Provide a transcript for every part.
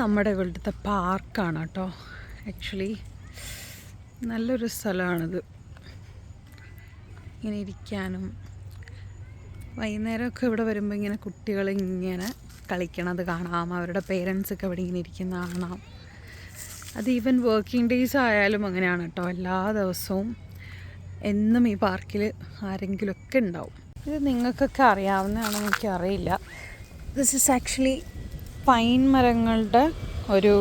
നമ്മുടെ ഇവിടുത്തെ പാർക്കാണ് കേട്ടോ. ആക്ച്വലി നല്ലൊരു സ്ഥലമാണിത്. ഇങ്ങനെ ഇരിക്കാനും വൈകുന്നേരമൊക്കെ ഇവിടെ വരുമ്പോൾ ഇങ്ങനെ കുട്ടികൾ ഇങ്ങനെ കളിക്കണത് കാണാം. അവരുടെ പേരൻസൊക്കെ ഇവിടെ ഇങ്ങനെ ഇരിക്കുന്ന കാണാം. അത് ഈവൻ വർക്കിംഗ് ഡേയ്സ് ആയാലും അങ്ങനെയാണ് കേട്ടോ. എല്ലാ ദിവസവും എന്നും ഈ പാർക്കിൽ ആരെങ്കിലുമൊക്കെ ഉണ്ടാവും. ഇത് നിങ്ങൾക്കൊക്കെ അറിയാവുന്നതാണോ എനിക്ക് അറിയില്ല ദിസ് ഇസ് ആക്ച്വലി പൈൻ മരങ്ങളുടെ ഒരു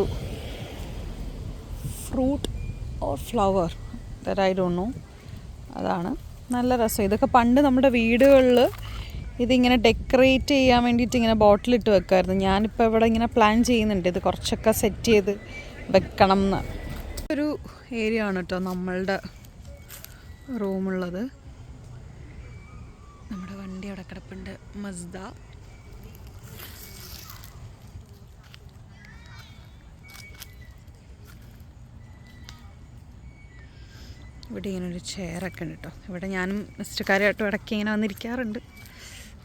fruit or flower that I don't know അതാണ്. നല്ല രസം. ഇതൊക്കെ പണ്ട് നമ്മുടെ വീടുകളിൽ ഇതിങ്ങനെ ഡെക്കറേറ്റ് ചെയ്യാൻ വേണ്ടിയിട്ട് ഇങ്ങനെ ബോട്ടിലിട്ട് വെക്കുമായിരുന്നു ഞാനിപ്പോൾ ഇവിടെ ഇങ്ങനെ പ്ലാൻ ചെയ്യുന്നുണ്ട്. ഇത് കുറച്ചൊക്കെ സെറ്റ് ചെയ്ത് വെക്കണം എന്ന് ഒരു ഏരിയ ആണ് കേട്ടോ നമ്മളുടെ റൂമുള്ളത് നമ്മുടെ വണ്ടി അവിടെ കിടപ്പുണ്ട്. മസ്ദ. ഇവിടെ ഇങ്ങനെ ഒരു ചെയറൊക്കെ ഉണ്ട് കേട്ടോ. ഇവിടെ ഞാനും മിസ്റ്റർക്കാരായിട്ടും ഇടയ്ക്ക് ഇങ്ങനെ വന്നിരിക്കാറുണ്ട്.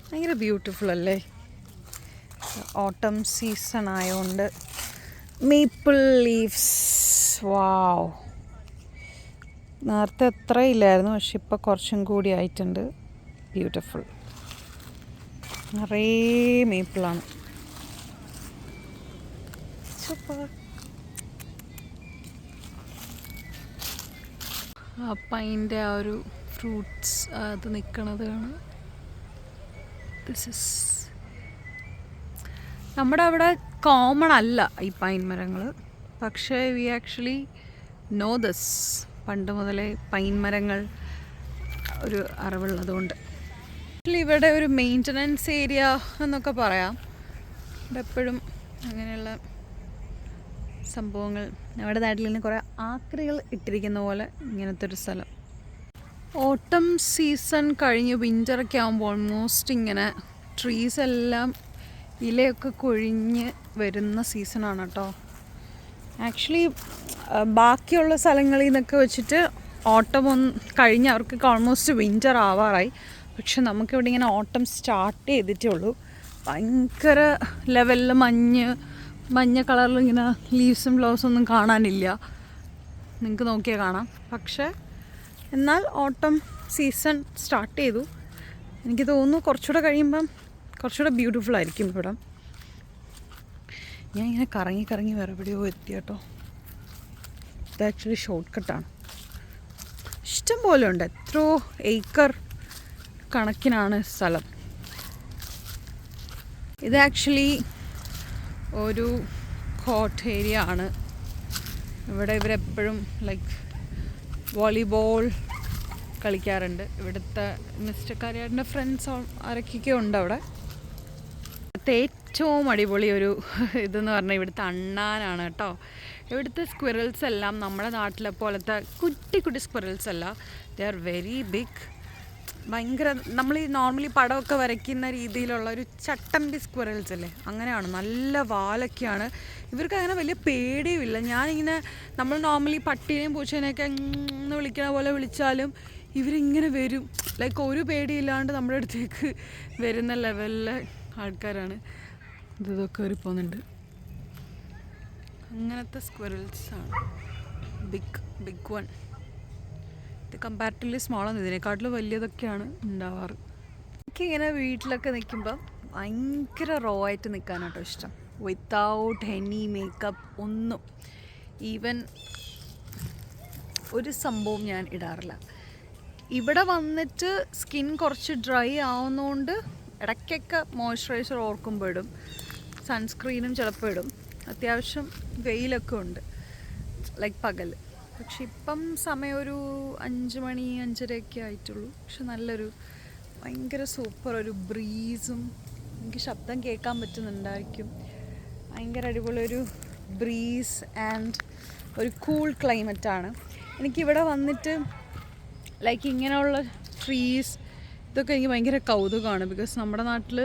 ഭയങ്കര ബ്യൂട്ടിഫുൾ അല്ലേ? ഓട്ടം സീസൺ ആയതുകൊണ്ട് മീപ്പിൾ ലീവ്സ് വാവ് നേരത്തെ അത്ര ഇല്ലായിരുന്നു പക്ഷെ ഇപ്പോൾ കുറച്ചും കൂടി ആയിട്ടുണ്ട്. ബ്യൂട്ടിഫുൾ നിറയെ മീപ്പിളാണ് സൂപ്പർ പൈന്റെ ആ ഒരു ഫ്രൂട്ട്സ് അത് നിൽക്കണത് കാണാം ദിസ് ഇസ് നമ്മുടെ അവിടെ കോമൺ അല്ല ഈ പൈൻ മരങ്ങൾ പക്ഷേ വി ആക്ച്വലി നോ ദസ് പണ്ട് മുതലേ പൈൻ മരങ്ങൾ ഒരു അറിവുള്ളതുകൊണ്ട്. ഇവിടെ ഒരു മെയിന്റനൻസ് ഏരിയ എന്നൊക്കെ പറയാം. ഇവിടെ എപ്പോഴും അങ്ങനെയുള്ള സംഭവങ്ങൾ. നമ്മുടെ നാട്ടിൽ നിന്ന് കുറേ ആക്രികൾ ഇട്ടിരിക്കുന്ന പോലെ ഇങ്ങനത്തെ ഒരു സ്ഥലം. ഓട്ടം സീസൺ കഴിഞ്ഞ് വിന്ററൊക്കെ ആകുമ്പോൾ ഓൾമോസ്റ്റ് ഇങ്ങനെ ട്രീസ് എല്ലാം ഇലയൊക്കെ കൊഴിഞ്ഞ് വരുന്ന സീസണാണ് കേട്ടോ ആക്ച്വലി ബാക്കിയുള്ള സ്ഥലങ്ങളിൽ നിന്നൊക്കെ വെച്ചിട്ട് ഓട്ടം ഒന്ന് കഴിഞ്ഞ് അവർക്കൊക്കെ ഓൾമോസ്റ്റ് വിന്റർ ആവാറായി. പക്ഷെ നമുക്കിവിടെ ഇങ്ങനെ ഓട്ടം സ്റ്റാർട്ട് ചെയ്തിട്ടേ ഉള്ളൂ. ഭയങ്കര ലെവലിൽ മഞ്ഞ് മഞ്ഞ കളറിൽ ഇങ്ങനെ ലീവ്സും ബ്ലൗസും ഒന്നും കാണാനില്ല. നിങ്ങൾക്ക് നോക്കിയാൽ കാണാം. പക്ഷേ എന്നാൽ ഓട്ടം സീസൺ സ്റ്റാർട്ട് ചെയ്തു. എനിക്ക് തോന്നുന്നു കുറച്ചുകൂടെ കഴിയുമ്പം കുറച്ചുകൂടെ ബ്യൂട്ടിഫുൾ ആയിരിക്കും ഇവിടെ. ഞാൻ ഇങ്ങനെ കറങ്ങി കറങ്ങി വേറെ എവിടെയോ എത്തി കേട്ടോ. ഇത് ആക്ച്വലി ഷോർട്ട് കട്ടാണ് ഇഷ്ടം പോലെ ഉണ്ട്. എത്രയോ ഏക്കർ കണക്കിനാണ് സ്ഥലം. ഇത് ആക്ച്വലി ഒരു കോട്ട് ഏരിയ ആണ്. ഇവിടെ ഇവരെപ്പോഴും ലൈക്ക് വോളിബോൾ കളിക്കാറുണ്ട്. ഇവിടുത്തെ മിസ്റ്റർ കാര്യാടിന്റെ ഫ്രണ്ട്സ് ആരൊക്കെയൊക്കെ ഉണ്ട് അവിടെ? ഏറ്റവും അടിപൊളി ഒരു ഇതെന്ന് പറഞ്ഞാൽ ഇവിടുത്തെ അണ്ണാനാണ് കേട്ടോ. ഇവിടുത്തെ സ്ക്വിറൽസ് എല്ലാം നമ്മുടെ നാട്ടിലെ പോലത്തെ കുട്ടി കുട്ടി സ്ക്വിറൽസ് അല്ല ദേ ആർ വെരി ബിഗ് ഭയങ്കര നമ്മൾ ഈ നോർമലി പടമൊക്കെ വരയ്ക്കുന്ന രീതിയിലുള്ള ഒരു ചട്ടമ്പി സ്ക്വറൽസ് അല്ലേ? അങ്ങനെയാണ്. നല്ല വാലൊക്കെയാണ്. ഇവർക്ക് അങ്ങനെ വലിയ പേടിയുമില്ല. ഞാനിങ്ങനെ നമ്മൾ നോർമലി പട്ടീനെയും പൂച്ചേനെയൊക്കെ എന്ന് വിളിക്കണ പോലെ വിളിച്ചാലും ഇവരിങ്ങനെ വരും. ലൈക്ക് ഒരു പേടിയില്ലാണ്ട് നമ്മുടെ അടുത്തേക്ക് വരുന്ന ലെവലിലെ ആൾക്കാരാണ്. ഇത് ഇതൊക്കെ കയറി പോകുന്നുണ്ട് അങ്ങനത്തെ സ്ക്വറൽസ് ആണ്. ബിഗ് ബിഗ് വൺ കമ്പാരിറ്റീവ്ലി സ്മോളാണ് ഇതിനെക്കാട്ടിലും വലിയതൊക്കെയാണ് ഉണ്ടാവാറ്. എനിക്കിങ്ങനെ വീട്ടിലൊക്കെ നിൽക്കുമ്പോൾ ഭയങ്കര റോ ആയിട്ട് നിൽക്കാനാട്ടോ ഇഷ്ടം. വിത്തൗട്ട് എനി മേക്കപ്പ് ഒന്നും. ഈവൻ ഒരു സംഭവം ഞാൻ ഇടാറില്ല. ഇവിടെ വന്നിട്ട് സ്കിൻ കുറച്ച് ഡ്രൈ ആവുന്നതുകൊണ്ട് ഇടയ്ക്കൊക്കെ മോയ്സ്ചറൈസർ ഓർക്കുമ്പോൾ ഇടും. സൺസ്ക്രീനും ചിലപ്പോൾ ഇടും. അത്യാവശ്യം വെയിലൊക്കെ ഉണ്ട്. ലൈക്ക് പകൽ പക്ഷെ ഇപ്പം സമയം ഒരു അഞ്ച് മണി അഞ്ചരയൊക്കെ ആയിട്ടുള്ളൂ. പക്ഷെ നല്ലൊരു ഭയങ്കര സൂപ്പർ ഒരു ബ്രീസും എനിക്ക് ശബ്ദം കേൾക്കാൻ പറ്റുന്നുണ്ടായിരിക്കും. ഭയങ്കര അടിപൊളി ഒരു ബ്രീസ് ആൻഡ് ഒരു കൂൾ ക്ലൈമറ്റാണ് എനിക്കിവിടെ വന്നിട്ട് ലൈക്ക് ഇങ്ങനെയുള്ള ട്രീസ് ഇതൊക്കെ എനിക്ക് ഭയങ്കര കൗതുകമാണ്. ബിക്കോസ് നമ്മുടെ നാട്ടിൽ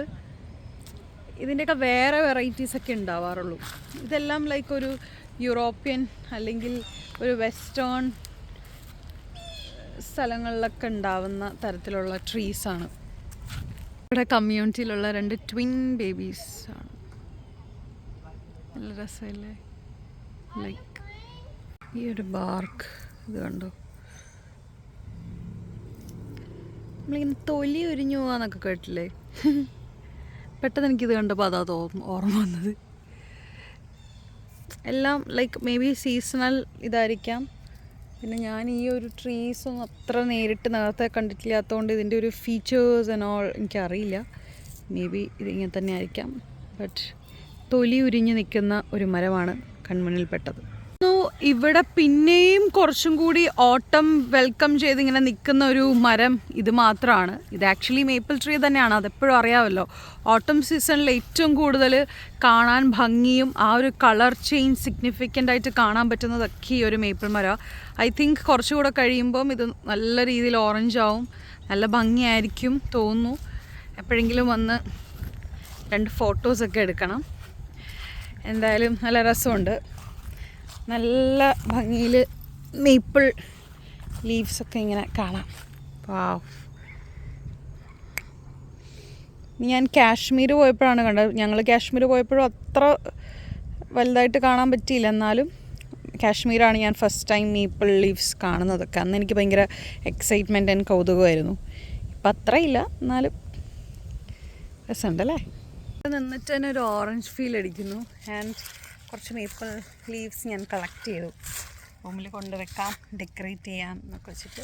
ഇതിന്റെയൊക്കെ വേറെ വെറൈറ്റീസൊക്കെ ഉണ്ടാവാറുള്ളൂ. ഇതെല്ലാം ലൈക്ക് ഒരു യൂറോപ്യൻ അല്ലെങ്കിൽ ഒരു വെസ്റ്റേൺ സ്ഥലങ്ങളിലൊക്കെ ഉണ്ടാവുന്ന തരത്തിലുള്ള ട്രീസ് ആണ്. ഇവിടെ കമ്മ്യൂണിറ്റിയിലുള്ള രണ്ട് ട്വിൻ ബേബീസ് ആണ്. നല്ല രസമല്ലേ? ലൈക്ക് ഈ ഒരു ബാർക്ക് ഇത് കണ്ടോ? നമ്മളിങ്ങനെ തൊലി ഉരിഞ്ഞു പോവാന്നൊക്കെ കേട്ടില്ലേ? പെട്ടെന്ന് എനിക്കിത് കണ്ടപ്പോൾ അതാ ഓർമ്മ വന്നത്. എല്ലാം ലൈക്ക് മേ ബി സീസണൽ ഇതായിരിക്കാം. പിന്നെ ഞാൻ ഈ ഒരു ട്രീസ് ഒന്നും അത്ര നേരിട്ട് നേരത്തെ കണ്ടിട്ടില്ലാത്തതുകൊണ്ട് ഇതിന്റെ ഒരു ഫീച്ചേഴ്സ് ആൻഡ് ഓൾ എനിക്കറിയില്ല. മേ ബി ഇതിങ്ങനെ തന്നെ ആയിരിക്കാം ബട്ട് തൊലി ഉരിഞ്ഞ് നിൽക്കുന്ന ഒരു മരമാണ് കൺമുന്നിൽപ്പെട്ടത് ഇവിടെ പിന്നെയും കുറച്ചും കൂടി ഓട്ടം വെൽക്കം ചെയ്ത് ഇങ്ങനെ നിൽക്കുന്ന ഒരു മരം ഇത് മാത്രമാണ്. ഇത് ആക്ച്വലി മേപ്പിൾ ട്രീ തന്നെയാണ് അതെപ്പോഴും അറിയാമല്ലോ. ഓട്ടം സീസണിൽ ഏറ്റവും കൂടുതൽ കാണാൻ ഭംഗിയും ആ ഒരു കളർ ചേഞ്ച് സിഗ്നിഫിക്കന്റ് ആയിട്ട് കാണാൻ പറ്റുന്നതൊക്കെ ഈ ഒരു മേപ്പിൾ മരം. ഐ തിങ്ക് കുറച്ചുകൂടെ കഴിയുമ്പം ഇത് നല്ല രീതിയിൽ ഓറഞ്ച് ആവും നല്ല ഭംഗിയായിരിക്കും തോന്നുന്നു. എപ്പോഴെങ്കിലും വന്ന് രണ്ട് ഫോട്ടോസൊക്കെ എടുക്കണം. എന്തായാലും നല്ല രസമുണ്ട്. നല്ല ഭംഗിയിൽ മേപ്പിൾ ലീവ്സൊക്കെ ഇങ്ങനെ കാണാം. വാവ് ഞാൻ കാശ്മീർ പോയപ്പോഴാണ് കണ്ടത്. ഞങ്ങൾ കാശ്മീർ പോയപ്പോഴും അത്ര വലുതായിട്ട് കാണാൻ പറ്റിയില്ല. എന്നാലും കാശ്മീരാണ് ഞാൻ ഫസ്റ്റ് ടൈം മീപ്പിൾ ലീവ്സ് കാണുന്നതൊക്കെ അന്ന് എനിക്ക് ഭയങ്കര എക്സൈറ്റ്മെന്റ് ആൻഡ് കൗതുകമായിരുന്നു. ഇപ്പം അത്രയില്ല. എന്നാലും രസമുണ്ടല്ലേ? നിന്നിട്ട് തന്നെ ഒരു ഓറഞ്ച് ഫീൽ അടിക്കുന്നു. ആൻഡ് കുറച്ച് മേപ്പിൾ ലീവ്സ് ഞാൻ കളക്ട് ചെയ്തു. റൂമിൽ കൊണ്ടുവെക്കാം ഡെക്കറേറ്റ് ചെയ്യാം എന്നൊക്കെ വെച്ചിട്ട്.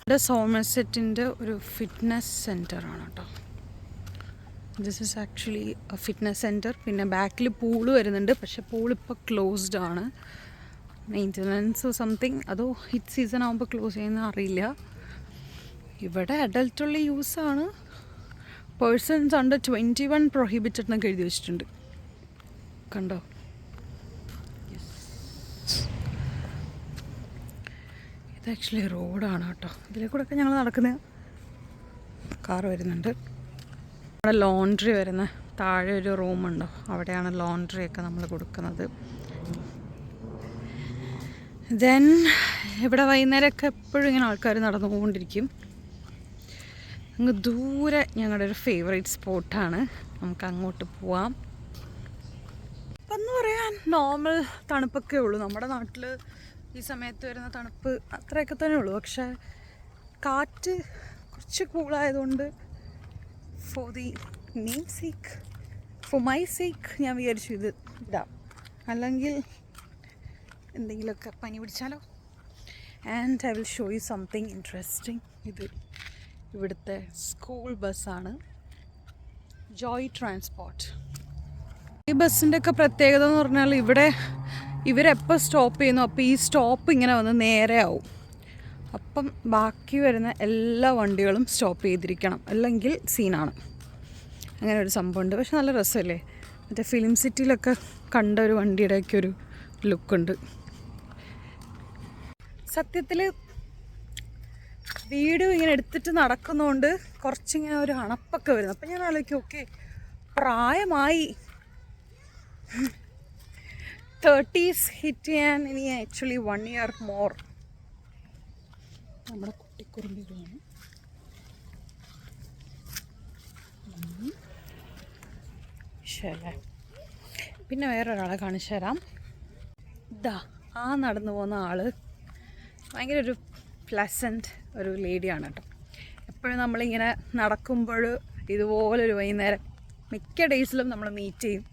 ഇവിടെ സോമസെറ്റിന്റെ ഒരു ഫിറ്റ്നസ് സെന്ററാണ് കേട്ടോ. This is actually fitness center പിന്നെ ബാക്കിൽ പൂൾ വരുന്നുണ്ട്. പക്ഷേ പൂൾ ഇപ്പോൾ ക്ലോസ്ഡ് ആണ്. മെയിന്റനൻസ് സംതിങ് അതോ ഹിറ്റ് സീസൺ ആകുമ്പോൾ ക്ലോസ് ചെയ്യുന്ന അറിയില്ല. ഇവിടെ അഡൽട്ടുള്ള യൂസാണ് persons under twenty one prohibited എന്നൊക്കെ എഴുതി വെച്ചിട്ടുണ്ട്. കണ്ടോ? ഇത് ആക്ച്വലി റോഡാണ് കേട്ടോ. ഇതിലെ കൂടെ ഒക്കെ ഞങ്ങൾ നടക്കുന്നത് കാർ വരുന്നുണ്ട്. നമ്മുടെ ലോണ്ട്രി വരുന്ന താഴെ ഒരു റൂമുണ്ടോ അവിടെയാണ് ലോണ്ട്രി ഒക്കെ നമ്മൾ കൊടുക്കുന്നത്. ദെൻ ഇവിടെ വൈകുന്നേരമൊക്കെ എപ്പോഴും ഇങ്ങനെ ആൾക്കാർ നടന്നുകൊണ്ടിരിക്കും. അങ്ങ് ദൂരെ ഞങ്ങളുടെ ഒരു ഫേവറേറ്റ് സ്പോട്ടാണ് നമുക്ക് അങ്ങോട്ട് പോവാം. ഇപ്പം എന്ന് പറയാൻ നോർമൽ തണുപ്പൊക്കെ ഉള്ളൂ. നമ്മുടെ നാട്ടിൽ ഈ സമയത്ത് വരുന്ന തണുപ്പ് അത്രയൊക്കെ തന്നെ ഉള്ളൂ. പക്ഷേ കാറ്റ് കുറച്ച് കൂളായതുകൊണ്ട് for the name sake for my sake ഞാൻ വിചാരിച്ചു ഇത് ഇടാം. അല്ലെങ്കിൽ എന്തെങ്കിലുമൊക്കെ പനി പിടിച്ചാലോ? And I will show you something interesting ഇത് ഇവിടുത്തെ സ്കൂൾ ബസ്സാണ് ജോയ് ട്രാൻസ്പോർട്ട് ഈ ബസ്സിന്റെ ഒക്കെ പ്രത്യേകത എന്ന് പറഞ്ഞാൽ ഇവിടെ ഇവരെപ്പോൾ സ്റ്റോപ്പ് ചെയ്യുന്നു? അപ്പോൾ ഈ സ്റ്റോപ്പ് ഇങ്ങനെ വന്ന് നേരെ ആവും. അപ്പം ബാക്കി വരുന്ന എല്ലാ വണ്ടികളും സ്റ്റോപ്പ് ചെയ്തിരിക്കണം. അല്ലെങ്കിൽ സീനാണ്. അങ്ങനെ ഒരു സംഭവമുണ്ട് പക്ഷെ നല്ല രസമല്ലേ? മറ്റേ ഫിലിം സിറ്റിയിലൊക്കെ കണ്ട ഒരു വണ്ടിയുടെയൊക്കെ ഒരു ലുക്കുണ്ട് സത്യത്തിൽ വീഡിയോ ഇങ്ങനെ എടുത്തിട്ട് നടക്കുന്നതുകൊണ്ട് കുറച്ചിങ്ങനെ ഒരു അണപ്പൊക്കെ വരുന്നു. അപ്പം ഞാൻ ആലോചിക്കും ഓക്കെ പ്രായമായി തേർട്ടീസ് ഹിറ്റ് ചെയ്യാൻ ഇനി ആക്ച്വലി വൺ ഇയർ മോർ. നമ്മുടെ കുട്ടിക്കുറുമ്പികളാണ്. പിന്നെ വേറൊരാളെ കാണിച്ചു തരാം. ഇതാ ആ നടന്നു പോകുന്ന ആൾ ഭയങ്കര ഒരു പ്ലസന്റ് ഒരു ലേഡിയാണ് കേട്ടോ. എപ്പോഴും നമ്മളിങ്ങനെ നടക്കുമ്പോൾ ഇതുപോലൊരു വൈകുന്നേരം മിക്ക ഡേയ്സിലും നമ്മൾ മീറ്റ് ചെയ്യും.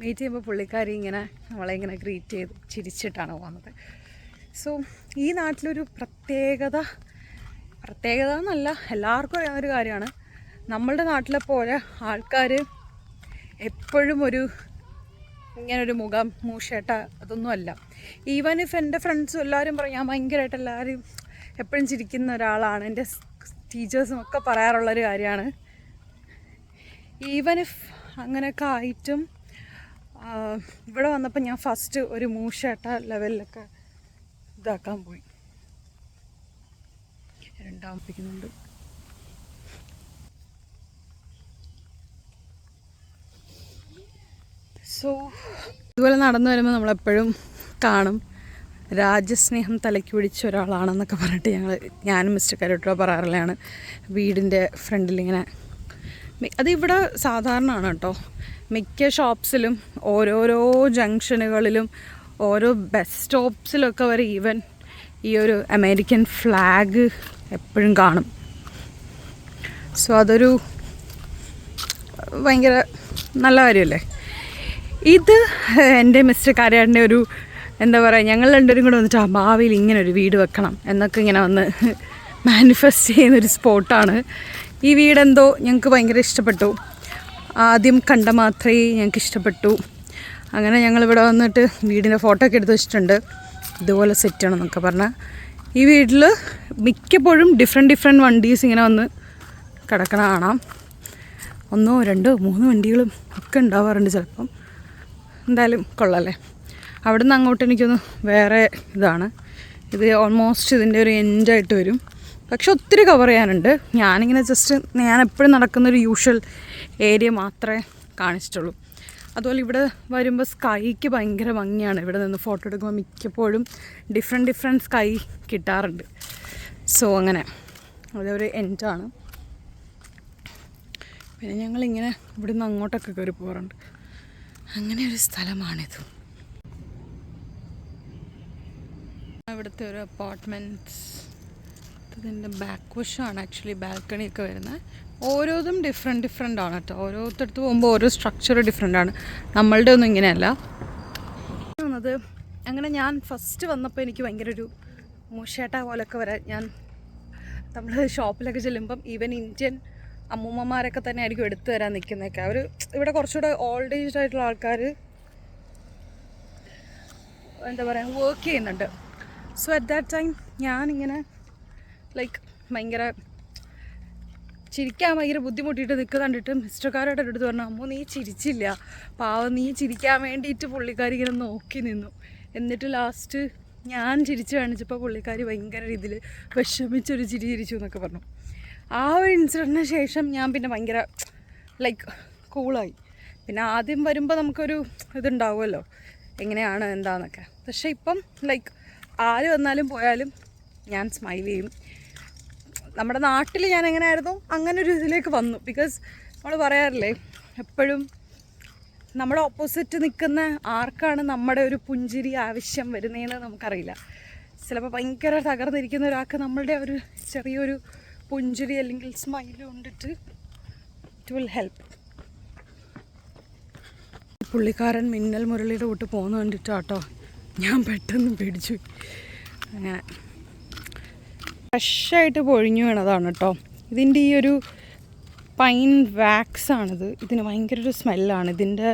മീറ്റ് ചെയ്യുമ്പോൾ പുള്ളിക്കാരി ഇങ്ങനെ നമ്മളെ ഇങ്ങനെ ഗ്രീറ്റ് ചെയ്ത് ചിരിച്ചിട്ടാണ് പോകുന്നത്. സോ ഈ നാട്ടിലൊരു പ്രത്യേകത പ്രത്യേകത എന്നല്ല എല്ലാവർക്കും അറിയാവുന്ന ഒരു കാര്യമാണ്. നമ്മളുടെ നാട്ടിലെ പോലെ ആൾക്കാർ എപ്പോഴും ഒരു ഇങ്ങനൊരു മുഖം മൂഷേട്ട അതൊന്നുമല്ല ഈവൻ ഇഫ് എന്റെ ഫ്രണ്ട്സും എല്ലാവരും പറയും ഞാൻ ഭയങ്കരമായിട്ട് എല്ലാവരും എപ്പോഴും ചിരിക്കുന്ന ഒരാളാണ്. എന്റെ ടീച്ചേഴ്സും ഒക്കെ പറയാറുള്ളൊരു കാര്യമാണ്. ഈവൻ ഇഫ് അങ്ങനെയൊക്കെ ആയിട്ടും ഇവിടെ വന്നപ്പോൾ ഞാൻ ഫസ്റ്റ് ഒരു മൂഷേട്ട ലെവലിലൊക്കെ ഇതാക്കാൻ പോയി. രണ്ടാമപ്പിക്കുന്നുണ്ട് സോ ഇതുപോലെ നടന്നു വരുമ്പോൾ നമ്മളെപ്പോഴും കാണും. രാജ്യസ്നേഹം തലയ്ക്ക് പിടിച്ച ഒരാളാണെന്നൊക്കെ പറഞ്ഞിട്ട് ഞങ്ങൾ ഞാനും മിസ്റ്റർ കരോട്ടോ പറയാറുള്ളതാണ് വീടിന്റെ ഫ്രണ്ടിലിങ്ങനെ അത് ഇവിടെ സാധാരണ ആണ് കേട്ടോ. മിക്ക ഷോപ്സിലും ഓരോരോ ജംഗ്ഷനുകളിലും ഓരോ ബസ് സ്റ്റോപ്സിലൊക്കെ വരെ ഈവൻ ഈ ഒരു അമേരിക്കൻ ഫ്ലാഗ് എപ്പോഴും കാണും. സോ അതൊരു ഭയങ്കര നല്ല കാര്യമല്ലേ? ഇത് എന്റെ മിസ്റ്റർ കാര്യാടിന്റെ ഒരു എന്താ പറയുക ഞങ്ങൾ രണ്ടുപേരും കൂടെ വന്നിട്ട് ആ ഭാവിയിൽ ഇങ്ങനെ ഒരു വീട് വെക്കണം എന്നൊക്കെ ഇങ്ങനെ വന്ന് മാനിഫെസ്റ്റ് ചെയ്യുന്നൊരു സ്പോട്ടാണ് ഈ വീടെന്തോ ഞങ്ങൾക്ക് ഭയങ്കര ഇഷ്ടപ്പെട്ടു. ആദ്യം കണ്ട മാത്രമേ ഞങ്ങൾക്ക് ഇഷ്ടപ്പെട്ടു. അങ്ങനെ ഞങ്ങളിവിടെ വന്നിട്ട് വീടിന്റെ ഫോട്ടോ ഒക്കെ എടുത്ത് വെച്ചിട്ടുണ്ട്. ഇതുപോലെ സെറ്റ് ആണ് എന്നൊക്കെ പറഞ്ഞാൽ ഈ വീട്ടിൽ മിക്കപ്പോഴും ഡിഫറെന്റ് ഡിഫറെന്റ് വണ്ടീസ് ഇങ്ങനെ വന്ന് കിടക്കണ കാണാം. ഒന്നോ രണ്ടോ മൂന്ന് വണ്ടികളും ഒക്കെ ഉണ്ടാവാറുണ്ട് ചിലപ്പം. എന്തായാലും കൊള്ളാല്ലേ? അവിടെ നിന്ന് അങ്ങോട്ട് എനിക്കൊന്ന് വേറെ ഇതാണ്. ഇത് ഓൾമോസ്റ്റ് ഇതിന്റെ ഒരു എൻഡായിട്ട് വരും. പക്ഷെ ഒത്തിരി കവർ ചെയ്യാനുണ്ട്. ഞാനിങ്ങനെ ജസ്റ്റ് ഞാൻ എപ്പോഴും നടക്കുന്നൊരു യൂഷ്വൽ ഏരിയ മാത്രമേ കാണിച്ചിട്ടുള്ളൂ. അതുപോലെ ഇവിടെ വരുമ്പോൾ സ്കൈക്ക് ഭയങ്കര ഭംഗിയാണ്. ഇവിടെ നിന്ന് ഫോട്ടോ എടുക്കുമ്പോൾ മിക്കപ്പോഴും ഡിഫറെന്റ് ഡിഫറെന്റ് സ്കൈ കിട്ടാറുണ്ട്. സോ അങ്ങനെ. അതൊരു എൻഡാണ് പിന്നെ ഞങ്ങളിങ്ങനെ ഇവിടെ നിന്ന് അങ്ങോട്ടൊക്കെ കയറി പോകാറുണ്ട്. അങ്ങനെ ഒരു സ്ഥലമാണിത്. ഇവിടുത്തെ ഒരു അപ്പാർട്ട്മെന്റ്സ് ഇതിന്റെ ബാക്ക് വശമാണ് ആക്ച്വലി ബാൽക്കണിയൊക്കെ വരുന്നത്. ഓരോതും ഡിഫറെന്റ് ഡിഫറെന്റ് ആണ് കേട്ടോ. ഓരോരുത്തടുത്ത് പോകുമ്പോൾ ഓരോ സ്ട്രക്ചർ ഡിഫറെന്റ് ആണ്. നമ്മളുടെ ഒന്നും ഇങ്ങനെയല്ല. വന്നത് അങ്ങനെ ഞാൻ ഫസ്റ്റ് വന്നപ്പോൾ എനിക്ക് ഭയങ്കര ഒരു മൂശേട്ട പോലൊക്കെ വരാൻ ഞാൻ നമ്മൾ ഷോപ്പിലൊക്കെ ചെല്ലുമ്പം ഈവൻ ഇന്ത്യൻ അമ്മൂമ്മമാരൊക്കെ തന്നെ ആയിരിക്കും എടുത്തു തരാൻ നിൽക്കുന്നതൊക്കെ അവർ ഇവിടെ കുറച്ചുകൂടെ ഓൾഡ് ഏജ്ഡ് ആയിട്ടുള്ള ആൾക്കാർ എന്താ പറയുക വർക്ക് ചെയ്യുന്നുണ്ട്. സോ അറ്റ് ദാറ്റ് ടൈം ഞാനിങ്ങനെ ലൈക്ക് ഭയങ്കര ചിരിക്കാൻ ഭയങ്കര ബുദ്ധിമുട്ടിയിട്ട് നിൽക്കുക കണ്ടിട്ട് മിസ്റ്റർക്കാരുടെ അടുത്ത് പറഞ്ഞു അമ്മോ നീ ചിരിച്ചില്ല. പാവം നീ ചിരിക്കാൻ വേണ്ടിയിട്ട് പുള്ളിക്കാരി ഇങ്ങനെ നോക്കി നിന്നു. എന്നിട്ട് ലാസ്റ്റ് ഞാൻ ചിരിച്ചു കാണിച്ചപ്പോൾ പുള്ളിക്കാരി ഭയങ്കര രീതിയിൽ വിഷമിച്ചൊരു ചിരി ചിരിച്ചു എന്നൊക്കെ പറഞ്ഞു. ആ ഒരു ഇൻസിഡന്റിന് ശേഷം ഞാൻ പിന്നെ ഭയങ്കര ലൈക്ക് കൂളായി പിന്നെ ആദ്യം വരുമ്പോൾ നമുക്കൊരു ഇതുണ്ടാവുമല്ലോ. എങ്ങനെയാണ് എന്താണെന്നൊക്കെ പക്ഷേ ഇപ്പം ലൈക്ക് ആര് വന്നാലും പോയാലും ഞാൻ സ്മൈൽ ചെയ്യും. നമ്മുടെ നാട്ടിൽ ഞാൻ എങ്ങനെയായിരുന്നു അങ്ങനെ ഒരു ഇതിലേക്ക് വന്നു. ബിക്കോസ് നമ്മൾ പറയാറില്ലേ എപ്പോഴും നമ്മുടെ ഓപ്പോസിറ്റ് നിൽക്കുന്ന ആർക്കാണ് നമ്മുടെ ഒരു പുഞ്ചിരി ആവശ്യം വരുന്നതെന്ന് നമുക്കറിയില്ല. ചിലപ്പോൾ ഭയങ്കര തകർന്നിരിക്കുന്ന ഒരാൾക്ക് നമ്മളുടെ ഒരു ചെറിയൊരു പുഞ്ചിരി അല്ലെങ്കിൽ സ്മൈൽ കൊണ്ടിട്ട് ഇറ്റ് വിൽ ഹെൽപ്പ് പുള്ളിക്കാരൻ മിന്നൽ മുരളിയുടെ കൂട്ട് പോകുന്ന കണ്ടിട്ടാട്ടോ ഞാൻ പെട്ടെന്ന് പേടിച്ചു. അങ്ങനെ. ഫ്രഷായിട്ട് പൊഴിഞ്ഞു വീണതാണ് കേട്ടോ ഇതിന്റെ ഈ ഒരു പൈൻ വാക്സ് ആണിത്. ഇതിന് ഭയങ്കര ഒരു സ്മെല്ലാണ്. ഇതിന്റെ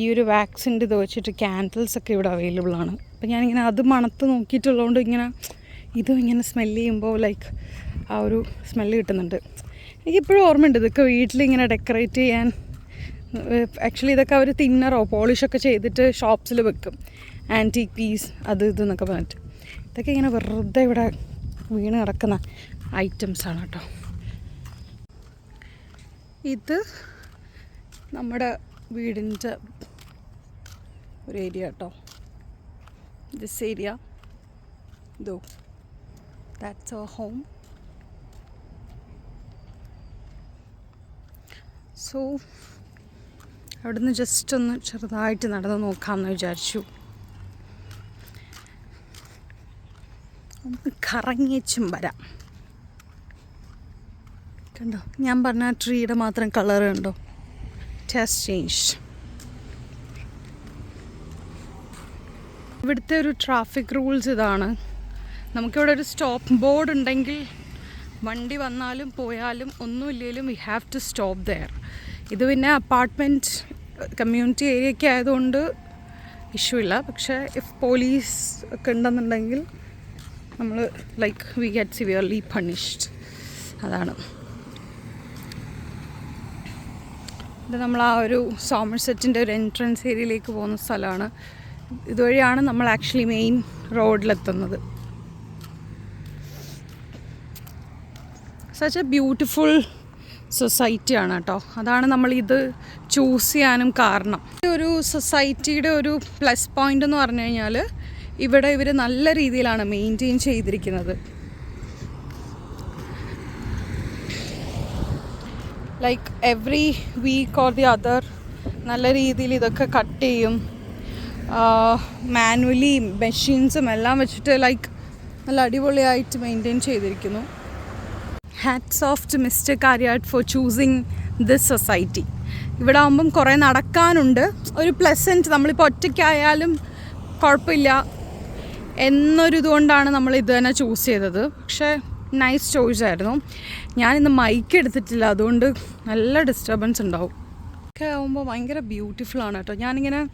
ഈ ഒരു വാക്സിന്റെ ഇത് വെച്ചിട്ട് ക്യാൻഡിൽസ് ഒക്കെ ഇവിടെ അവൈലബിൾ ആണ്. അപ്പം ഞാനിങ്ങനെ അത് മണത്ത് നോക്കിയിട്ടുള്ളതുകൊണ്ട് ഇങ്ങനെ ഇതും ഇങ്ങനെ സ്മെല്ല് ചെയ്യുമ്പോൾ ലൈക്ക് ആ ഒരു സ്മെല്ല് കിട്ടുന്നുണ്ട്. എനിക്കിപ്പോഴും ഓർമ്മയുണ്ട് ഇതൊക്കെ വീട്ടിലിങ്ങനെ ഡെക്കറേറ്റ് ചെയ്യാൻ ആക്ച്വലി ഇതൊക്കെ അവർ തിന്നറോ പോളിഷൊക്കെ ചെയ്തിട്ട് ഷോപ്സിൽ വെക്കും. ആന്റീക് പീസ് അത് ഇതെന്നൊക്കെ പറഞ്ഞിട്ട്. ഇതൊക്കെ ഇങ്ങനെ വെറുതെ ഇവിടെ വീണ് കിടക്കുന്ന ഐറ്റംസാണ് കേട്ടോ. ഇത് നമ്മുടെ വീടിന്റെ ഒരു ഏരിയ കേട്ടോ. ദിസ് ഏരിയ ഇതോ. ദാറ്റ്സ് അവർ ഹോം സോ അവിടുന്ന് ജസ്റ്റ് ഒന്ന് ചെറുതായിട്ട് നടന്ന് നോക്കാമെന്ന് വിചാരിച്ചു. ഒന്ന് കറങ്ങിച്ചും വരാം. കണ്ടോ? ഞാൻ പറഞ്ഞ ട്രീയുടെ മാത്രം കളർ കണ്ടോ? ടേസ്റ്റ് ചേഞ്ച് ഇവിടുത്തെ ഒരു ട്രാഫിക് റൂൾസ് ഇതാണ്. നമുക്കിവിടെ ഒരു സ്റ്റോപ്പ് ബോർഡ് ഉണ്ടെങ്കിൽ വണ്ടി വന്നാലും പോയാലും ഒന്നുമില്ലെങ്കിലും we have to stop there ഇത് പിന്നെ അപ്പാർട്ട്മെന്റ് കമ്മ്യൂണിറ്റി ഏരിയയൊക്കെ ആയതുകൊണ്ട് ഇഷ്യൂ ഇല്ല. പക്ഷേ ഇഫ് പോലീസ് ഒക്കെ ഉണ്ടെന്നുണ്ടെങ്കിൽ നമ്മൾ like we get severely punished അതാണ്. ഇത് നമ്മൾ ആ ഒരു സോമർസെറ്റിന്റെ ഒരു എൻട്രൻസ് ഏരിയയിലേക്ക് പോകുന്ന സ്ഥലമാണ്. ഇതുവഴിയാണ് നമ്മൾ ആക്ച്വലി മെയിൻ റോഡിലെത്തുന്നത് സച്ച് എ ബ്യൂട്ടിഫുൾ സൊസൈറ്റിയാണ് കേട്ടോ. അതാണ് നമ്മൾ ഇത് ചൂസ് ചെയ്യാനും കാരണം. ഒരു സൊസൈറ്റിയുടെ ഒരു പ്ലസ് പോയിന്റ് എന്ന് പറഞ്ഞു കഴിഞ്ഞാൽ ഇവിടെ ഇവർ നല്ല രീതിയിലാണ് മെയിന്റെയിൻ ചെയ്തിരിക്കുന്നത്. Like every week or the other നല്ല രീതിയിൽ ഇതൊക്കെ കട്ട് ചെയ്യും. മാനുവലി മെഷീൻസും എല്ലാം വെച്ചിട്ട് ലൈക്ക് നല്ല അടിപൊളിയായിട്ട് മെയിന്റെയിൻ ചെയ്തിരിക്കുന്നു. Hats off to mister Karyat for choosing this society ഇവിടെ ആകുമ്പം കുറേ നടക്കാനുണ്ട്. ഒരു പ്ലസന്റ് നമ്മളിപ്പോൾ ഒറ്റയ്ക്കായാലും കുഴപ്പമില്ല. എന്നൊരു ഇതുകൊണ്ടാണ് നമ്മൾ ഇത് തന്നെ ചൂസ് ചെയ്തത്. പക്ഷേ നൈസ് ചോയ്സ് ആയിരുന്നു. ഞാനിന്ന് മൈക്ക് എടുത്തിട്ടില്ല. അതുകൊണ്ട് നല്ല ഡിസ്റ്റർബൻസ് ഉണ്ടാവും. ഒക്കെ ആകുമ്പോൾ ഭയങ്കര ബ്യൂട്ടിഫുൾ ആണ് കേട്ടോ. ഞാനിങ്ങനെ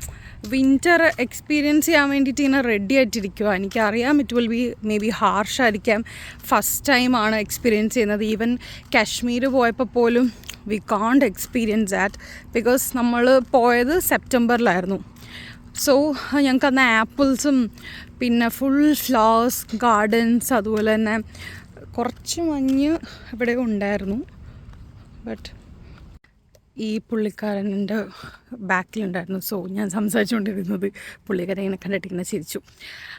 വിന്റർ എക്സ്പീരിയൻസ് ചെയ്യാൻ വേണ്ടിയിട്ട് ഇങ്ങനെ റെഡി ആയിട്ടിരിക്കുക എനിക്കറിയാം it will be may be harsh ആയിരിക്കാം ഫസ്റ്റ് ടൈമാണ് എക്സ്പീരിയൻസ് ചെയ്യുന്നത്. ഈവൻ കാശ്മീർ പോയപ്പോൾ പോലും വി കാണ്ട് എക്സ്പീരിയൻസ് ദാറ്റ് ബിക്കോസ് നമ്മൾ പോയത് സെപ്റ്റംബറിലായിരുന്നു സോ ഞങ്ങൾക്ക് അന്ന് ആപ്പിൾസും പിന്നെ ഫുൾ ഫ്ലവേഴ്സ് ഗാർഡൻസ് അതുപോലെ തന്നെ കുറച്ച് മഞ്ഞ് ഇവിടെ ഉണ്ടായിരുന്നു. ബട്ട് ഈ പുള്ളിക്കാരന്റെ ബാക്കിലുണ്ടായിരുന്നു. സോ ഞാൻ സംസാരിച്ചുകൊണ്ടിരുന്നത് പുള്ളിക്കാരൻ ഇങ്ങനെ കണ്ടിട്ട് ഇങ്ങനെ ചിരിച്ചു.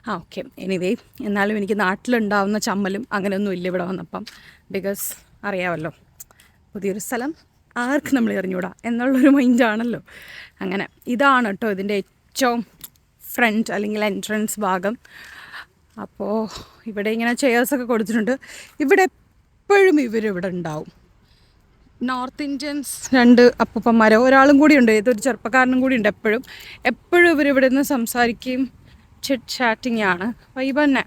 ആ ഓക്കെ എനിവേ എന്നാലും എനിക്ക് നാട്ടിലുണ്ടാവുന്ന ചമ്മലും അങ്ങനെയൊന്നും ഇല്ല ഇവിടെ വന്നപ്പം. ബിക്കോസ് അറിയാമല്ലോ പുതിയൊരു സ്ഥലം ആർക്ക് നമ്മൾ എറിഞ്ഞൂടാ എന്നുള്ളൊരു മൈൻഡാണല്ലോ അങ്ങനെ ഇതാണ് കേട്ടോ ഇതിന്റെ ഏറ്റവും ഫ്രണ്ട് അല്ലെങ്കിൽ എൻട്രൻസ് ഭാഗം. അപ്പോൾ ഇവിടെ ഇങ്ങനെ ചെയേഴ്സൊക്കെ കൊടുത്തിട്ടുണ്ട്. ഇവിടെ എപ്പോഴും ഇവരിവിടെ ഉണ്ടാവും. നോർത്ത് ഇന്ത്യൻസ് രണ്ട് അപ്പൂപ്പന്മാരോ. ഒരാളും കൂടി ഉണ്ട്. ഏതൊരു ചെറുപ്പക്കാരനും കൂടി ഉണ്ട് എപ്പോഴും. എപ്പോഴും ഇവരിവിടെ നിന്ന് സംസാരിക്കുകയും ചിറ്റ് ചാറ്റിംഗ് ആണ്. വൈബ് തന്നെ.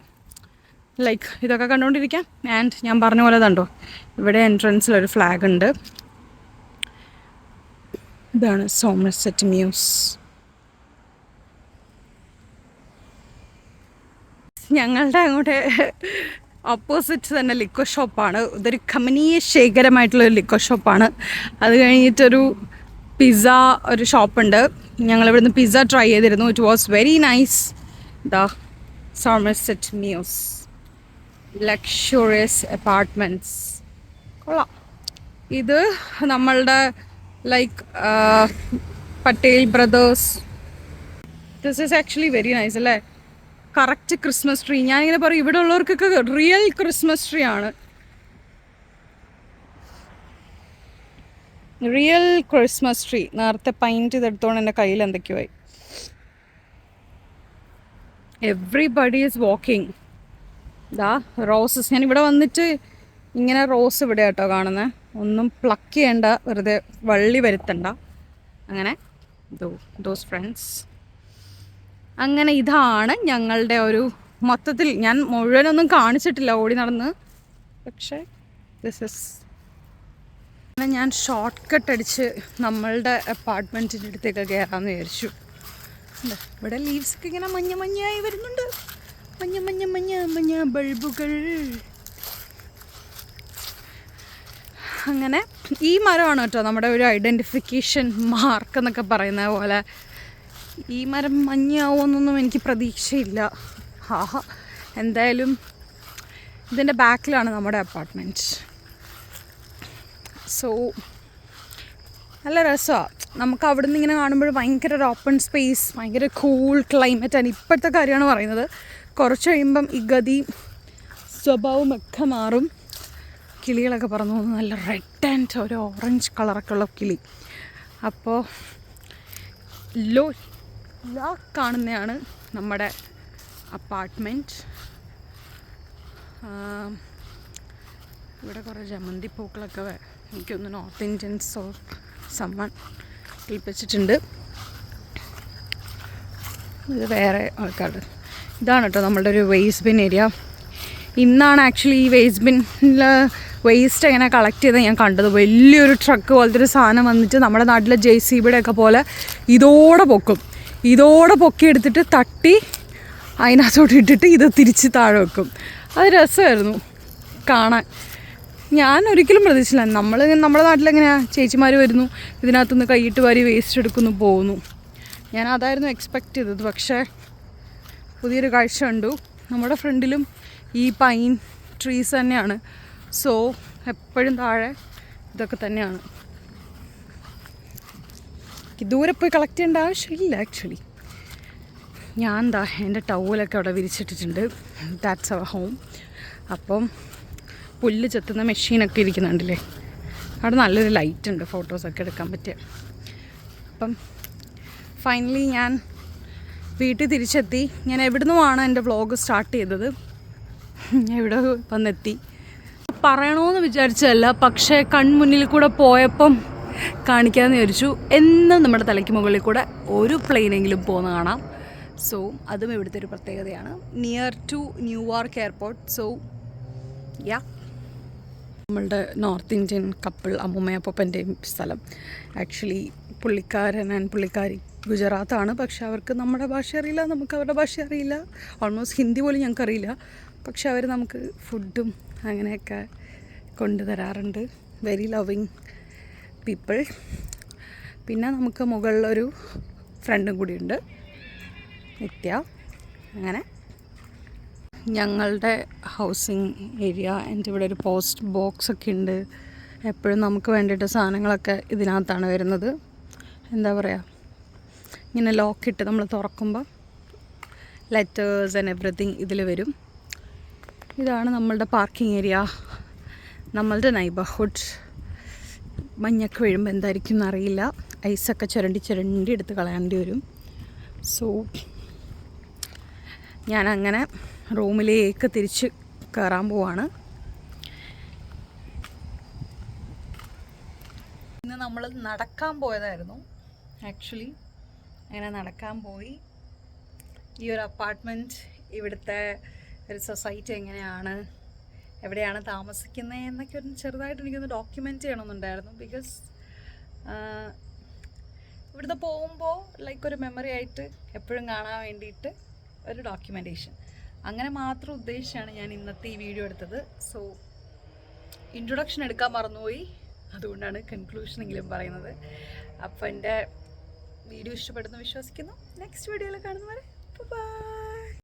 ലൈക്ക് ഇതൊക്കെ കണ്ടുകൊണ്ടിരിക്കാം ആൻഡ് ഞാൻ പറഞ്ഞ പോലെ കണ്ടോ? ഇവിടെ എൻട്രൻസിൽ ഒരു ഫ്ലാഗ് ഉണ്ട്. ഇതാണ് സോമർസെറ്റ് മ്യൂസ് ഞങ്ങളുടെ അങ്ങോട്ട് ഓപ്പോസിറ്റ് തന്നെ ലിക്കോ ഷോപ്പാണ് ഇതൊരു കമനീയ ശേഖരമായിട്ടുള്ള ഒരു ലിക്വ ഷോപ്പാണ് അത് കഴിഞ്ഞിട്ടൊരു പിസ്സ ഒരു ഷോപ്പുണ്ട് ഞങ്ങൾ ഇവിടുന്ന് പിസ്സ ട്രൈ ചെയ്തിരുന്നു. It was very nice the Somerset Mews luxurious apartments കൊള്ളാം. ഇത് നമ്മളുടെ like Patel brothers this is actually very nice അല്ലേ? Correct Christmas tree. ഞാനിങ്ങനെ പറയും ഇവിടെ ഉള്ളവർക്കൊക്കെ റിയൽ ക്രിസ്മസ് ട്രീ ആണ്. Real Christmas tree. നേരത്തെ പൈന്റ് ചെയ്തെടുത്തോണ്ട് എന്റെ കയ്യിൽ എന്തൊക്കെയായി എവ്രിബഡി ഈസ് വാക്കിംഗ് ദാ റോസസ് ഞാൻ ഇവിടെ വന്നിട്ട് ഇങ്ങനെ റോസ് ഇവിടെ കേട്ടോ കാണുന്നത് ഒന്നും പ്ലക്ക് ചെയ്യേണ്ട വെറുതെ വള്ളി വരുത്തണ്ട. അങ്ങനെ ദോസ് ഫ്രണ്ട്സ് അങ്ങനെ ഇതാണ് ഞങ്ങളുടെ ഒരു മൊത്തത്തിൽ ഞാൻ മുഴുവനൊന്നും കാണിച്ചിട്ടില്ല ഓടി നടന്ന്. പക്ഷേ ദിസ് ഇസ് അങ്ങനെ ഞാൻ ഷോർട്ട് കട്ട് അടിച്ച് നമ്മളുടെ അപ്പാർട്ട്മെന്റിന്റെ അടുത്തേക്ക് കയറാമെന്ന് വിചാരിച്ചു. ഇവിടെ ലീവ്സ് ഒക്കെ ഇങ്ങനെ മഞ്ഞ മഞ്ഞായി വരുന്നുണ്ട്. മഞ്ഞ മഞ്ഞ മഞ്ഞ മഞ്ഞ ബൾബുകൾ. അങ്ങനെ ഈ മരമാണ് കേട്ടോ നമ്മുടെ ഒരു ഐഡന്റിഫിക്കേഷൻ മാർക്ക് എന്നൊക്കെ പറയുന്ന പോലെ ഈ മരം മഞ്ഞാവുമെന്നൊന്നും എനിക്ക് പ്രതീക്ഷയില്ല. ഹാഹ എന്തായാലും ഇതിന്റെ ബാക്കിലാണ് നമ്മുടെ അപ്പാർട്ട്മെന്റ് സോ നല്ല രസമാണ് നമുക്ക് അവിടെ നിന്ന് ഇങ്ങനെ കാണുമ്പോൾ ഭയങ്കര ഒരു ഓപ്പൺ സ്പേസ് ഭയങ്കര കൂൾ ക്ലൈമറ്റാണ് ഇപ്പോഴത്തെ കാര്യമാണ് പറയുന്നത്. കുറച്ച് കഴിയുമ്പം ഈ ഗതി സ്വഭാവം ഒക്കെ മാറും. കിളികളൊക്കെ പറഞ്ഞു പോകുന്നു നല്ല റെഡ് ആൻഡ് ഒരു ഓറഞ്ച് കളറൊക്കെ ഉള്ള കിളി. അപ്പോൾ ലോ ലാ കാണുന്നതാണ് നമ്മുടെ അപ്പാർട്ട്മെന്റ് ഇവിടെ കുറേ ജമന്തി പൂക്കളൊക്കെ എനിക്കൊന്ന് നോർത്ത് ഇന്ത്യൻസ് ഓർ സമ്മൺ കിൽപ്പിച്ചിട്ടുണ്ട് ഇത് വേറെ ആൾക്കാർ ഇതാണ് കേട്ടോ നമ്മളുടെ ഒരു വേസ്റ്റ് ബിൻ ഏരിയ ഇന്നാണ് ആക്ച്വലി ഈ വേസ്റ്റ് ബിന്നിൽ വേസ്റ്റ് എങ്ങനെ കളക്ട് ചെയ്ത് ഞാൻ കണ്ടത്. വലിയൊരു ട്രക്ക് പോലത്തെ ഒരു സാധനം വന്നിട്ട് നമ്മുടെ നാട്ടിലെ ജെ സി ബിയുടെ ഒക്കെ പോലെ ഇതോടെ പൊക്കും. ഇതോടെ പൊക്കി എടുത്തിട്ട് തട്ടി അതിനകത്തോട്ട് ഇട്ടിട്ട് ഇത് തിരിച്ച് താഴെ വെക്കും. അത് രസമായിരുന്നു കാണാൻ. ഞാൻ ഒരിക്കലും പ്രതീക്ഷിച്ചില്ല. നമ്മൾ നമ്മുടെ നാട്ടിലെങ്ങനെയാണ് ചേച്ചിമാർ വരുന്നു ഇതിനകത്തുനിന്ന് കൈയിട്ട് വാരി വേസ്റ്റ് എടുക്കുന്നു പോകുന്നു ഞാൻ അതായിരുന്നു എക്സ്പെക്റ്റ് ചെയ്തത്. പക്ഷേ പുതിയൊരു കാഴ്ച കണ്ടു. നമ്മുടെ ഫ്രണ്ടിലും ഈ പൈൻ ട്രീസ് തന്നെയാണ്. സോ എപ്പോഴും താഴെ ഇതൊക്കെ തന്നെയാണ്. എനിക്ക് ദൂരെ പോയി കളക്ട് ചെയ്യേണ്ട ആവശ്യമില്ല ആക്ച്വലി ഞാൻ എന്താ എന്റെ ടൗലൊക്കെ അവിടെ വിരിച്ചിട്ടിട്ടുണ്ട്. ദാറ്റ്സ് അവർ ഹോം അപ്പം പുല്ല് ചെത്തുന്ന മെഷീനൊക്കെ ഇരിക്കുന്നുണ്ടല്ലേ? അവിടെ നല്ലൊരു ലൈറ്റ് ഉണ്ട് ഫോട്ടോസൊക്കെ എടുക്കാൻ പറ്റിയ. അപ്പം ഫൈനലി ഞാൻ വീട്ടിൽ തിരിച്ചെത്തി. ഞാൻ എവിടുന്നുമാണ് എന്റെ വ്ളോഗ് സ്റ്റാർട്ട് ചെയ്തത്? എവിടെ വന്നെത്തി. പറയണമെന്ന് വിചാരിച്ചതല്ല പക്ഷേ കൺമുന്നിൽ കൂടെ പോയപ്പം കാണിക്കാമെന്ന് വിചാരിച്ചു. എന്നും നമ്മുടെ തലയ്ക്ക് മുകളിൽ കൂടെ ഒരു പ്ലെയിനെങ്കിലും പോകുന്ന കാണാം. സോ അതും ഇവിടുത്തെ ഒരു പ്രത്യേകതയാണ്. Near to New York airport so ya നമ്മളുടെ നോർത്ത് ഇന്ത്യൻ കപ്പിൾ അമ്മുമ്മയപ്പന്റെയും സ്ഥലം. ആക്ച്വലി പുള്ളിക്കാരൻ ആൻഡ് പുള്ളിക്കാരി ഗുജറാത്താണ്. പക്ഷെ അവർക്ക് നമ്മുടെ ഭാഷ അറിയില്ല. നമുക്ക് അവരുടെ ഭാഷ അറിയില്ല. ഓൾമോസ്റ്റ് ഹിന്ദി പോലും ഞങ്ങൾക്കറിയില്ല പക്ഷെ അവർ നമുക്ക് ഫുഡും അങ്ങനെയൊക്കെ കൊണ്ടുതരാറുണ്ട്. വെരി ലവിങ് പീപ്പിൾ പിന്നെ നമുക്ക് മുകളിലൊരു ഫ്രണ്ടും കൂടിയുണ്ട്. നിത്യ. അങ്ങനെ. ഞങ്ങളുടെ ഹൗസിങ് ഏരിയ എന്റെ ഇവിടെ ഒരു പോസ്റ്റ് ബോക്സ് ഒക്കെ ഉണ്ട്. എപ്പോഴും നമുക്ക് വേണ്ടിയിട്ട് സാധനങ്ങളൊക്കെ ഇതിനകത്താണ് വരുന്നത്. എന്താ പറയുക ഇങ്ങനെ ലോക്കിട്ട് നമ്മൾ തുറക്കുമ്പോൾ ലെറ്റേഴ്സ് ആൻഡ് എവറിത്തിങ് ഇതിൽ വരും. ഇതാണ് നമ്മളുടെ പാർക്കിംഗ് ഏരിയ നമ്മളുടെ നൈബർഹുഡ് മഞ്ഞൊക്കെ വീഴുമ്പോൾ എന്തായിരിക്കും എന്നറിയില്ല. ഐസൊക്കെ ചുരണ്ടി ചുരണ്ടി എടുത്ത് കളയേണ്ടി വരും. സോ ഞാൻ അങ്ങനെ റൂമിലേക്ക് തിരിച്ച് കയറാൻ പോവാണ്. ഇന്ന് നമ്മൾ നടക്കാൻ പോയതായിരുന്നു. ആക്ച്വലി അങ്ങനെ നടക്കാൻ പോയി. ഈ ഒരു അപ്പാർട്ട്മെന്റ് ഇവിടുത്തെ ഒരു സൊസൈറ്റി എങ്ങനെയാണ്? എവിടെയാണ് താമസിക്കുന്നത് എന്നൊക്കെ ഒരു ചെറുതായിട്ട് എനിക്കൊന്ന് ഡോക്യുമെന്റ് ചെയ്യണമെന്നുണ്ടായിരുന്നു. ബിക്കോസ് ഇവിടുത്തെ പോകുമ്പോൾ ലൈക്ക് ഒരു മെമ്മറി ആയിട്ട് എപ്പോഴും കാണാൻ വേണ്ടിയിട്ട് ഒരു ഡോക്യുമെന്റേഷൻ അങ്ങനെ മാത്രം ഉദ്ദേശിച്ചാണ് ഞാൻ ഇന്നത്തെ ഈ വീഡിയോ എടുത്തത്. സോ ഇൻട്രൊഡക്ഷൻ എടുക്കാൻ മറന്നുപോയി. അതുകൊണ്ടാണ് കൺക്ലൂഷനെങ്കിലും പറയുന്നത്. അപ്പോൾ എന്റെ വീഡിയോ ഇഷ്ടപ്പെടുന്നു വിശ്വസിക്കുന്നു. നെക്സ്റ്റ് വീഡിയോയിൽ കാണുന്നവരെ ബൈ